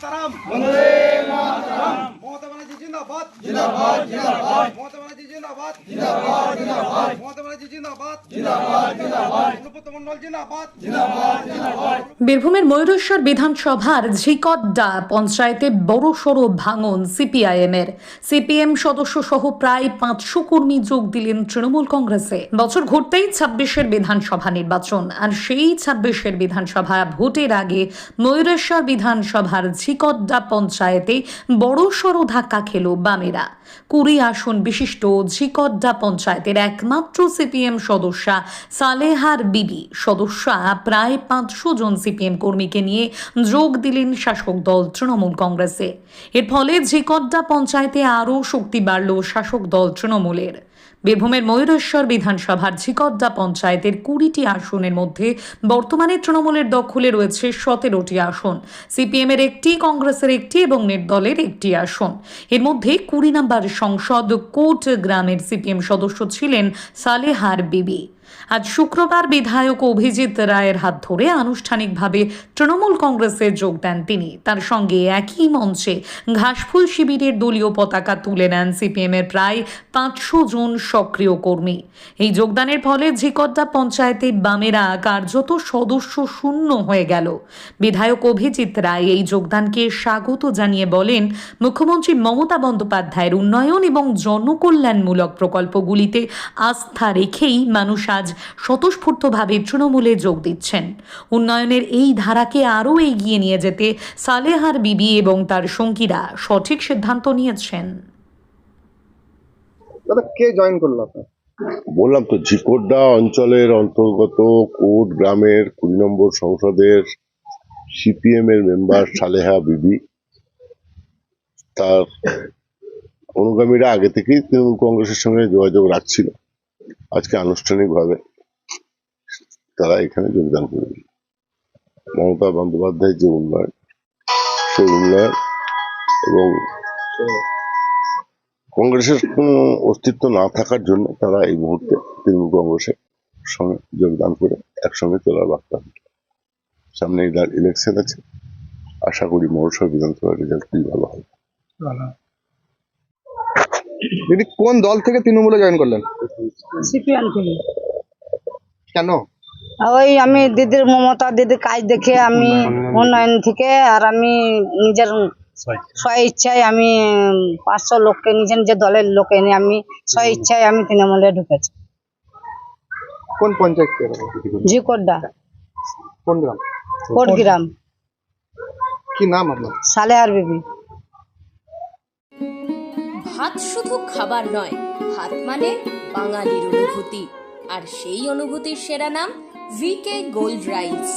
মাতারাম বন্দে মাতারাম মমতা ব্যানার্জি জিন্দাবাদ। জিন্দাবাদ জিন্দাবাদ। মমতা ব্যানার্জি জিন্দাবাদ জিন্দাবাদ জিন্দাবাদ মমতা ব্যানার্জি জিন্দাবাদ জিন্দাবাদ জিন্দাবাদ অনুব্রত মণ্ডল জিন্দাবাদ জিন্দাবাদ জিন্দাবাদ বীরভূমের ময়ূরেশ্বর বিধানসভার ঝিকড্ডা পঞ্চায়েতে বড় সড়ো ভাঙন সিপিআইএম এর সিপিএম সদস্য সহ প্রায় পাঁচশো কর্মী যোগ দিলেন তৃণমূল কংগ্রেসে। বছর ঘুরতেই ছাব্বিশের বিধানসভা নির্বাচন। আর সেই ছাব্বিশের বিধানসভা ভোটের আগে ময়ূরেশ্বর বিধানসভার ঝিকড্ডা পঞ্চায়েতে বড়সড় ধাক্কা খেল বামেরা। কুড়ি আসন বিশিষ্ট ঝিকড্ডা পঞ্চায়েতের একমাত্র সিপিএম সদস্যা সালেহার বিবি। সদস্যা প্রায় পাঁচশো জন সিপিএম কর্মীকে নিয়ে যোগ দিলেন শাসক দল তৃণমূল কংগ্রেসে। এর ফলে ঝিকড্ডা পঞ্চায়েতে আরও শক্তি বাড়ল শাসক দল তৃণমূলের। বীরভূমের ময়ূরেশ্বর বিধানসভার ঝিকড্ডা পঞ্চায়েতের কুড়িটি আসনের মধ্যে বর্তমানে তৃণমূলের দখলে রয়েছে সতেরোটি আসন। সিপিএমের একটি, কংগ্রেসের একটি এবং নেট দলের একটি আসন। এর মধ্যে কুড়ি নম্বর সংসদ কোট গ্রামের সিপিএম সদস্য ছিলেন সালেহার বিবি। আজ শুক্রবার বিধায়ক অভিজিৎ রায়ের হাত ধরে আনুষ্ঠানিকভাবে তৃণমূল কংগ্রেসে যোগ দেন তিনি। তার সঙ্গে একই মঞ্চে ঘাসফুল শিবিরের দলীয় পতাকা তুলে নেন সিপিএমের প্রায় পাঁচশো জন সক্রিয় কর্মী। এই যোগদানের ফলে ঝিকদ্দা পঞ্চায়েতে বামেরা কার্যত সদস্য শূন্য হয়ে গেল। বিধায়ক অভিজিৎ রায় এই যোগদানকে স্বাগত জানিয়ে বলেন, মুখ্যমন্ত্রী মমতা বন্দ্যোপাধ্যায়ের উন্নয়ন এবং জনকল্যাণমূলক প্রকল্পগুলিতে আস্থা রেখেই মানুষ আজ স্বতঃস্ফূর্তভাবে তৃণমূলে যোগ দিচ্ছেন। উন্নয়নের এই ধারাকে আরও এগিয়ে নিয়ে যেতে সালেহার বিবি এবং তার সঙ্গীরা সঠিক সিদ্ধান্ত নিয়েছেন। কে জয়েন করল আপনার? বললাম তো ঝিকোড্ডা অঞ্চলের অন্তর্গত কোট গ্রামের কুড়ি নম্বর সংসদের সিপিএম এর মেম্বার সালেহা বিবি। তার অনুগামীরা আগে থেকেই তৃণমূল কংগ্রেসের সঙ্গে যোগাযোগ রাখছিল। আজকে আনুষ্ঠানিকভাবে তারা এখানে যোগদান করবে মমতা বন্দ্যোপাধ্যায়ের যে উন্নয়ন, সেই উন্নয়ন এবং কংগ্রেসের কোনো অস্তিত্ব না থাকার জন্য তারা এই মুহূর্তে তৃণমূল কংগ্রেসের সঙ্গে যোগদান করে একসঙ্গে চলার বার্তা সামনে ইলেকশন আছে। আশা করি মহোৎসব বিধানসভার রেজাল্ট খুবই ভালো হবে। দিদি কোন দল থেকে তৃণমূলে জয়েন করলেন? সিপিএম থেকে। কেন? ওই আমি দিদির মমতা দিদির কাজ দেখে আমি উন্নয়ন থেকে আর আমি নিজের ইচ্ছায় আমি পাঁচশো লোককে নিজের নিজের দলের লোকে এনে আমি ইচ্ছায় আমি তৃণমূলে ঢুকেছি। কোন পঞ্চায়েত থেকে? ঝিকোড্ডা কোন গ্রাম? কোটগ্রাম কি নাম আপনার? সালেহার বিবি। ভাত শুধু খাবার নয় ভাত মানে বাঙালির অনুভূতি। আর সেই অনুভূতির সেরা নাম ভিকে গোল্ড রাইস